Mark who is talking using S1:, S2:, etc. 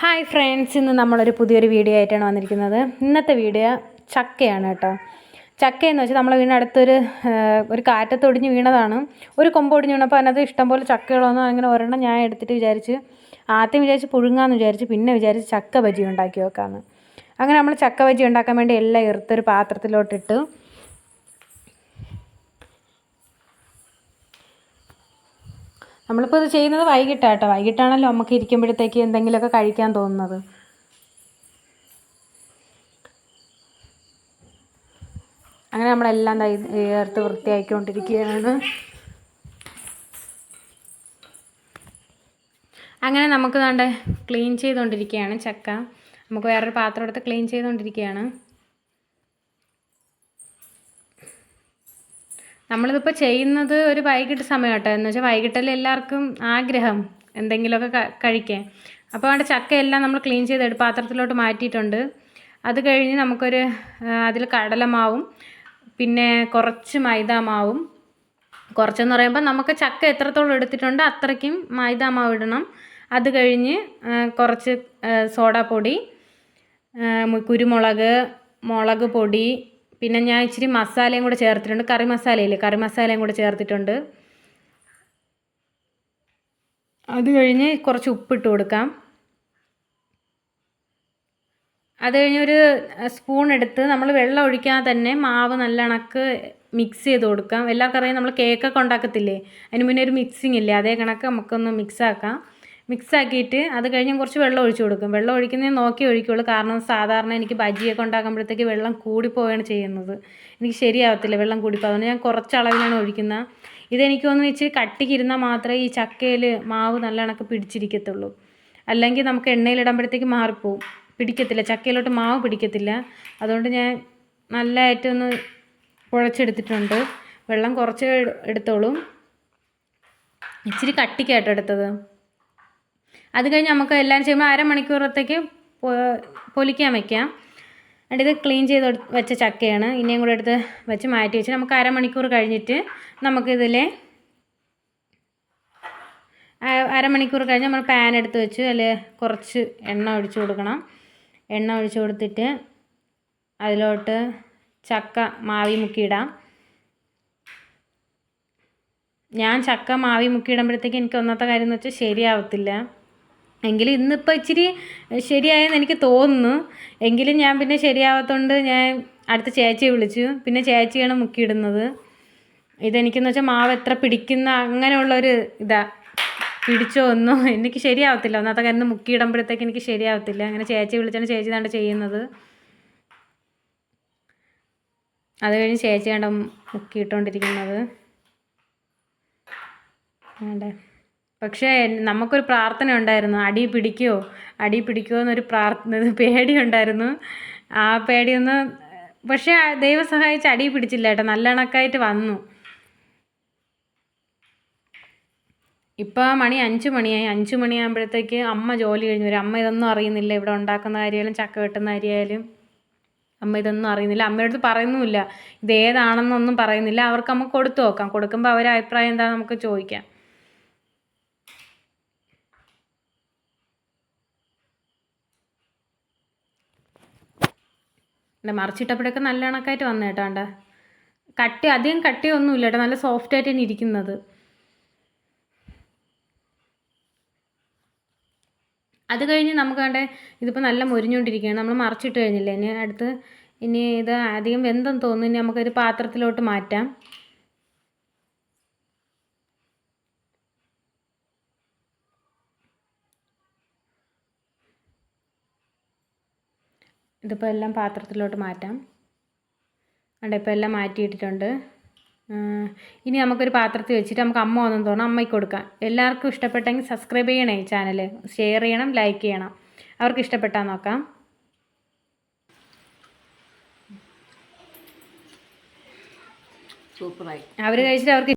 S1: Hi friends ഇന്ന് നമ്മളൊരു പുതിയൊരു വീഡിയോ ആയിട്ടാണ് വന്നിരിക്കുന്നത്. ഇന്നത്തെ വീഡിയോ ചക്കയാണ് കേട്ടോ. ചക്ക എന്ന് വെച്ചാൽ നമ്മളെ വീടിനടുത്തൊരു ഒരു കാറ്റത്ത് ഒടിഞ്ഞ് വീണതാണ്. ഒരു കൊമ്പ് ഒടിഞ്ഞ് വീണപ്പോൾ അതിനകത്ത് ഇഷ്ടംപോലെ ചക്കകളൊന്നും അങ്ങനെ ഒരെണ്ണം ഞാൻ എടുത്തിട്ട് വിചാരിച്ച് ആദ്യം വിചാരിച്ച് പുഴുങ്ങാന്ന് വിചാരിച്ച് പിന്നെ വിചാരിച്ച് ചക്ക ബജി ഉണ്ടാക്കി വെക്കാമെന്ന് അങ്ങനെ നമ്മൾ ചക്ക ബജി ഉണ്ടാക്കാൻ വേണ്ടി എല്ലാം എടുത്തൊരു പാത്രത്തിലോട്ടിട്ട് നമ്മളിപ്പോൾ ഇത് ചെയ്യുന്നത് വൈകിട്ടാട്ടോ. വൈകിട്ടാണല്ലോ നമുക്ക് ഇരിക്കുമ്പോഴത്തേക്ക് എന്തെങ്കിലുമൊക്കെ കഴിക്കാൻ തോന്നുന്നത്. അങ്ങനെ നമ്മളെല്ലാം ചേർത്ത് വൃത്തിയാക്കിക്കൊണ്ടിരിക്കുകയാണ് അങ്ങനെ നമുക്ക് വേണ്ട ക്ലീൻ ചെയ്തുകൊണ്ടിരിക്കുകയാണ് ചക്ക. നമുക്ക് വേറൊരു പാത്രം എടുത്ത് ക്ലീൻ ചെയ്തുകൊണ്ടിരിക്കുകയാണ് നമ്മളിതിപ്പോൾ ചെയ്യുന്നത് ഒരു വൈകിട്ട് സമയം കേട്ടോ എന്ന് വെച്ചാൽ വൈകിട്ടല്ലേ എല്ലാവർക്കും ആഗ്രഹം എന്തെങ്കിലുമൊക്കെ കഴിക്കാൻ. അപ്പോൾ അവിടെ ചക്കയെല്ലാം നമ്മൾ ക്ലീൻ ചെയ്ത് പാത്രത്തിലോട്ട് മാറ്റിയിട്ടുണ്ട്. അത് കഴിഞ്ഞ് നമുക്കൊരു അതിൽ കടലമാവും പിന്നെ കുറച്ച് മൈദാമാവും. കുറച്ചെന്ന് പറയുമ്പോൾ നമുക്ക് ചക്ക എത്രത്തോളം എടുത്തിട്ടുണ്ട് അത്രയ്ക്കും മൈദാമാവ് ഇടണം. അത് കഴിഞ്ഞ് കുറച്ച് സോഡാപ്പൊടി കുരുമുളക് മുളക് പൊടി പിന്നെ ഞാൻ ഇച്ചിരി മസാലയും കൂടെ ചേർത്തിട്ടുണ്ട്. കറി മസാലയില്ലേ? കറി മസാലയും കൂടെ ചേർത്തിട്ടുണ്ട്. അത് കഴിഞ്ഞ് കുറച്ച് ഉപ്പിട്ട് കൊടുക്കാം. അത് കഴിഞ്ഞൊരു സ്പൂൺ എടുത്ത് നമ്മൾ വെള്ളം ഒഴിക്കാതെ തന്നെ മാവ് നല്ല ഇണക്ക് മിക്സ് ചെയ്ത് കൊടുക്കാം. എല്ലാവർക്കും അറിയാം നമ്മൾ കേക്കൊക്കെ ഉണ്ടാക്കത്തില്ലേ? അതിന് മുന്നേ ഒരു മിക്സിങ് ഇല്ലേ? അതേ കണക്ക് നമുക്കൊന്ന് മിക്സ് ആക്കാം. മിക്സ് ആക്കിയിട്ട് അത് കഴിഞ്ഞ് കുറച്ച് വെള്ളം ഒഴിച്ചു കൊടുക്കും. വെള്ളം ഒഴിക്കുന്നത് നോക്കി ഒഴിക്കുള്ളൂ. കാരണം സാധാരണ എനിക്ക് ബജിയൊക്കെ ഉണ്ടാക്കുമ്പോഴത്തേക്ക് വെള്ളം കൂടിപ്പോവുകയാണ് ചെയ്യുന്നത്. എനിക്ക് ശരിയാവത്തില്ല വെള്ളം കൂടിപ്പോൾ അതുകൊണ്ട് ഞാൻ കുറച്ച് അളവിലാണ് ഒഴിക്കുന്നത് ഇതെനിക്ക് തോന്നുന്നു ഇച്ചിരി കട്ടിക്കിരുന്നാൽ മാത്രമേ ഈ ചക്കയിൽ മാവ് നല്ല പിടിച്ചിരിക്കത്തുള്ളൂ. അല്ലെങ്കിൽ നമുക്ക് എണ്ണയിലിടുമ്പോഴത്തേക്ക് മാറിപ്പോവും. പിടിക്കത്തില്ല. ചക്കയിലോട്ട് മാവ് പിടിക്കത്തില്ല. അതുകൊണ്ട് ഞാൻ നല്ലതായിട്ടൊന്ന് കുഴച്ചെടുത്തിട്ടുണ്ട് വെള്ളം കുറച്ച് എടുത്തോളൂ. ഇച്ചിരി കട്ടിക്കായിട്ടോ എടുത്തത്. അത് കഴിഞ്ഞ് നമുക്ക് എല്ലാം ചെയ്യുമ്പോൾ അരമണിക്കൂറത്തേക്ക് പൊലിക്കാൻ വെക്കാം. എന്നിട്ട് ഇത് ക്ലീൻ ചെയ്ത് വെച്ച ചക്കയാണ്. ഇനിയും കൂടെ എടുത്ത് വെച്ച് മാറ്റി വെച്ച് നമുക്ക് അരമണിക്കൂർ കഴിഞ്ഞിട്ട് നമുക്കിതിലെ അരമണിക്കൂർ കഴിഞ്ഞ് നമ്മൾ പാൻ എടുത്ത് വെച്ച് അതിൽ കുറച്ച് എണ്ണ ഒഴിച്ചു കൊടുക്കണം. എണ്ണ ഒഴിച്ചു കൊടുത്തിട്ട് അതിലോട്ട് ചക്ക മാവി മുക്കിയിടാം. ഞാൻ ചക്ക മാവി മുക്കിയിടുമ്പോഴത്തേക്ക് എനിക്ക് ഒന്നാമത്തെ കാര്യം എന്ന് വെച്ചാൽ ശരിയാവത്തില്ല. എങ്കിലും ഇന്നിപ്പോൾ ഇച്ചിരി ശരിയായെന്ന് എനിക്ക് തോന്നുന്നു. എങ്കിലും ഞാൻ പിന്നെ ശരിയാവാത്തതുകൊണ്ട് ഞാൻ അടുത്ത ചേച്ചിയെ വിളിച്ചു. പിന്നെ ചേച്ചിയാണ് മുക്കിയിടുന്നത്. ഇതെനിക്കെന്ന് വെച്ചാൽ മാവ് എത്ര പിടിക്കുന്ന അങ്ങനെയുള്ളൊരു ഇതാ. പിടിച്ചോ ഒന്നോ? എനിക്ക് ശരിയാവത്തില്ല. ഒന്നാമത്തെ കാര്യം മുക്കിയിടുമ്പോഴത്തേക്ക് എനിക്ക് ശരിയാവത്തില്ല. അങ്ങനെ ചേച്ചി വിളിച്ചാണ് ചേച്ചി താണ്ട് ചെയ്യുന്നത്. അത് കഴിഞ്ഞ് ചേച്ചി കണ്ട മുക്കിയിട്ടുകൊണ്ടിരിക്കുന്നത് വേണ്ടേ? പക്ഷേ നമുക്കൊരു പ്രാർത്ഥന ഉണ്ടായിരുന്നു. അടി പിടിക്കുമോ അടി പിടിക്കുമോ എന്നൊരു പ്രാർത്ഥന പേടി ഉണ്ടായിരുന്നു. ആ പേടിയൊന്ന് പക്ഷേ ദൈവം സഹായിച്ച് അടി പിടിച്ചില്ല കേട്ടോ. നല്ല കണക്കായിട്ട് വന്നു. ഇപ്പോൾ മണി അഞ്ച് മണിയായി. അഞ്ച് മണിയാകുമ്പോഴത്തേക്ക് അമ്മ ജോലി കഴിഞ്ഞു. വരും അമ്മ ഇതൊന്നും അറിയുന്നില്ല. ഇവിടെ ഉണ്ടാക്കുന്ന കാര്യമായാലും ചക്ക വെട്ടുന്ന കാര്യമായാലും. അമ്മ ഇതൊന്നും അറിയുന്നില്ല. അമ്മയോട് പറയുന്നുമില്ല. ഇത് ഏതാണെന്നൊന്നും പറയുന്നില്ല. അവർക്ക് നമുക്ക് കൊടുത്തു നോക്കാം. കൊടുക്കുമ്പോൾ അവരെ അഭിപ്രായം എന്താ? നമുക്ക് ചോദിക്കാം. അല്ല മറിച്ചിട്ടപ്പോഴൊക്കെ നല്ല കണക്കായിട്ട് വന്നു കേട്ടോ കണ്ട കട്ടി അധികം കട്ടിയൊന്നുമില്ല കേട്ടോ നല്ല സോഫ്റ്റ് ആയിട്ട് തന്നെ ഇരിക്കുന്നത്. അത് കഴിഞ്ഞ് നമുക്ക് കണ്ടേ ഇതിപ്പോൾ നല്ല മുരിഞ്ഞുകൊണ്ടിരിക്കുകയാണ്. നമ്മൾ മറിച്ചിട്ട് കഴിഞ്ഞില്ലേ? ഇനി അടുത്ത് ഇനി ഇത് അധികം വെന്തെന്ന് തോന്നുന്നു. ഇനി നമുക്കൊരു പാത്രത്തിലോട്ട് മാറ്റാം. ഇതിപ്പോൾ എല്ലാം പാത്രത്തിലോട്ട് മാറ്റാം. അവിടെ ഇപ്പോൾ എല്ലാം മാറ്റിയിട്ടിട്ടുണ്ട്. ഇനി നമുക്കൊരു പാത്രത്തിൽ വെച്ചിട്ട് നമുക്ക് അമ്മ ഒന്നും തോന്നാം അമ്മയ്ക്ക് കൊടുക്കാം. എല്ലാവർക്കും ഇഷ്ടപ്പെട്ടെങ്കിൽ സബ്സ്ക്രൈബ് ചെയ്യണേ ഈ ചാനൽ ഷെയർ ചെയ്യണം ലൈക്ക് ചെയ്യണം. അവർക്ക് ഇഷ്ടപ്പെട്ടാൽ നോക്കാം.
S2: സൂപ്പറായി.
S1: അവർ കഴിച്ചിട്ട് അവർക്ക്